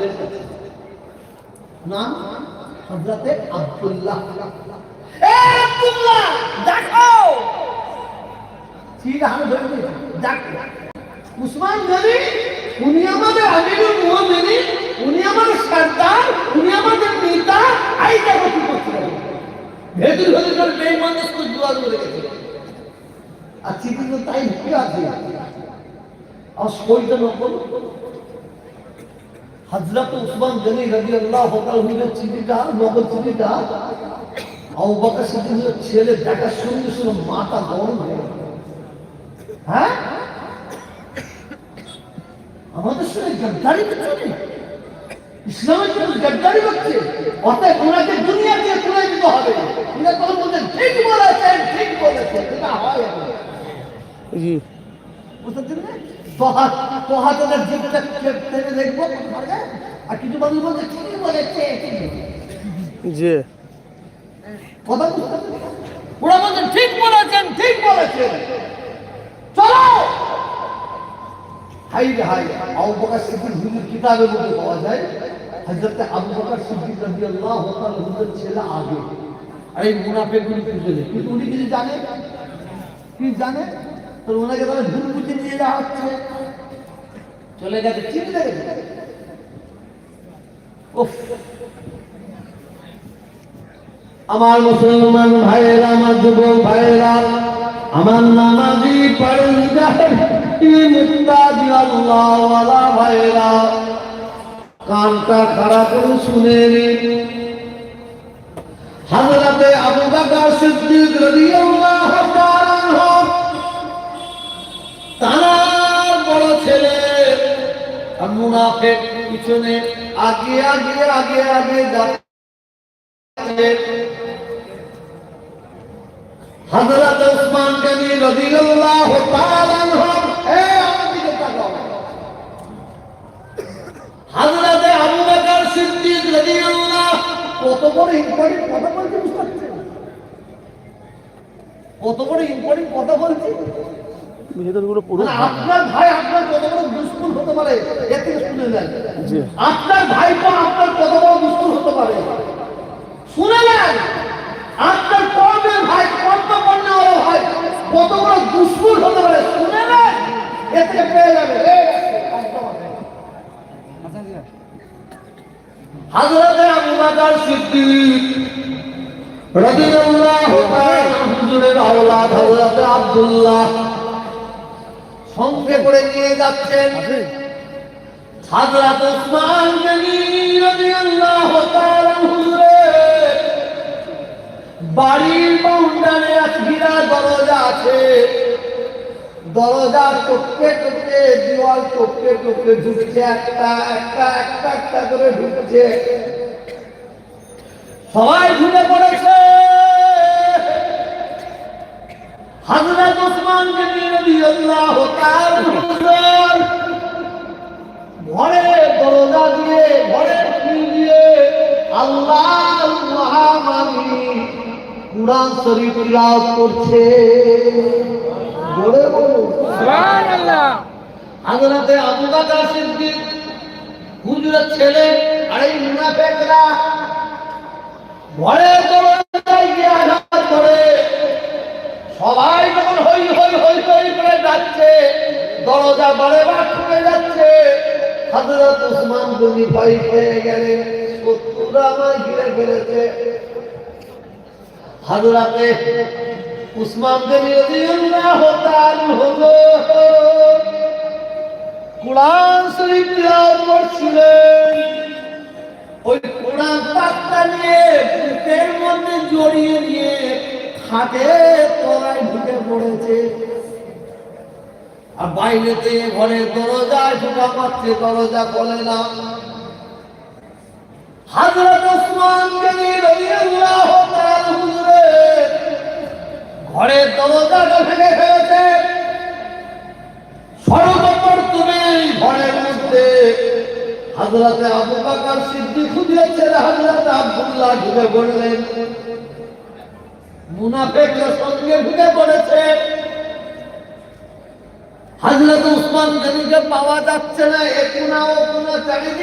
ছেলের নাম হজরতে আব্দুল্লাহ। দেখো ঠিক আমি ধরে দেখো উসমান গনি উনি আমাদের আমিরুল মুমিনিন উনি আমাদের সর্দার উনি আমাদের নেতা আই দেখো কি করছে ভেতর ভেতর বেঈমানদের সাথে দোয়া করে গেছে আর চিঠি তো তাই আছে। আর নকল হজরত উসমান গনি রবি আল্লাহ হুজুরের চিঠিটা নকল চিঠিটা। আবু বকর ছেলে দেখার সঙ্গে সঙ্গে মাথা গরম হয়ে। হ্যাঁ? আমাদের সঙ্গে গদ্দারি করছে ইসলামের জন্য গদ্দারি করছে। ওনাকে দুনিয়া দিয়ে তুলে দিতে হবে। ঠিক বলেছেন ঠিক বলেছেন। এটা হয় বুঝতে পারছেন তোহা তোহা তোদের জীবনটা টেনে দেখব আর কিছু মানুষ বলছে ঠিকই বলেছে ঠিকই কথা ওরা বলছেন ঠিক বলেছেন ঠিক বলেছেন। চলো! হাই রে হাই আবু বকর সিদ্দিক হুজুর কিতাবের মধ্যে পাওয়া যায় হযরত আবু বকর সিদ্দিক রাদিয়াল্লাহু তাআলা হুজুর ছেলে আগে। আর এই মুনাফিকগুলি পিছনে কিন্তু উনি কিছু জানে? কি জানে? তো ওনাকে তাহলে ভুল বুঝে নিয়ে যাওয়া হচ্ছে। চলে গেছে চিন্তা গেছে আমার মুসলমান ভাইয়েরা, আমার যুবক ভাইয়েরা, আমার নামাজি ভাইয়েরা, কানটা খারাপ করে শুনে হাজরাতে আবু বকর সিদ্দিক রাদিয়াল্লাহু আর মুনাফিক পিছনে আগে আগে আগে আগে যাচ্ছে। উসমান গনি রাদিয়াল্লাহু তাআলা আবু বকর সিদ্দিক রাদিয়াল্লাহু, কত বড় ইম্পর্টেন্ট কথা বলছে কত বড় ইম্পর্টেন্ট কথা বলছি ভেতরগুলো পুরো মানে আপনার ভাই আপনার কত বড় দুষ্কুল হতে পারে এর থেকে শুনে নেন। জি। আপনার ভাইপো আপনার কত বড় দুষ্কুল হতে পারে? শুনে নেন। আপনার কর্মের ভাই কর্ম কন্যা ভাই কত বড় দুষ্কুল হতে পারে? শুনে নেন। এর থেকে পেয়ে যাবে। আবু বকর সিদ্দিক রাদিয়াল্লাহু তাআলা হুজুরের আওলাদ হযরত আব্দুল্লাহ সঙ্গে করে নিয়ে যাচ্ছেন। উসমান গনি রাদিয়াল্লাহু তাআলা বাড়ির বাউন্ডারে ঘিরা দরজা আছে। দরজা টপকে টপকে দেওয়াল টপকে টপকে ঢুকছে একটা একটা একটা একটা করে ঢুকছে। সবাই ঢুকে পড়েছে। হযরত ওসমান গনি রাদিয়াল্লাহু তাআলা ঘরে দরজা দিয়ে ঘরের খিল দিয়ে আল্লাহ মহামানী কুরআন শরীফ তিলাওয়াত করছে। জোরে বলুন। সুবহানাল্লাহ। হযরতে আবু বকর সিদ্দিক হুজুরের ছেলে আর এই মুনাফিকরা ঘরে দরজায় গিয়ে আঘাত করে। সবাই যখন হই হই হই হই করে যাচ্ছে, দরজা বারে বার ঠুকে যাচ্ছে, হযরত উসমান গনি ভয় পেয়ে গেলেন, শত্রুরা আমার ঘিরে ফেলেছে। হযরতে উসমান রাদিয়াল্লাহু তাআলা হলো, কোরআন শরীফ তিলাওয়াত করছিলেন। ওই কোরআন পাকটা নিয়ে বুকের মধ্যে জড়িয়ে নিয়ে খাটে ঢুকে পড়েছে। আর বাইরেতে ঘরের দরজায় ঢোকা পাচ্ছে দরজা বলে না। হাজরত ওসমান ভেঙে ফেলেছে। ঘরের মধ্যে হাজরাতে আবু বকর সিদ্দিক হুজুরের ছেলে আব্দুল্লাহ ঢুকে পড়লেন। মুনাফিকরা সঙ্গে ঢুকে পড়েছে। হাজরত উসমান গনিকে পাওয়া যাচ্ছে না একুনা ওকুনা চারিদিকে।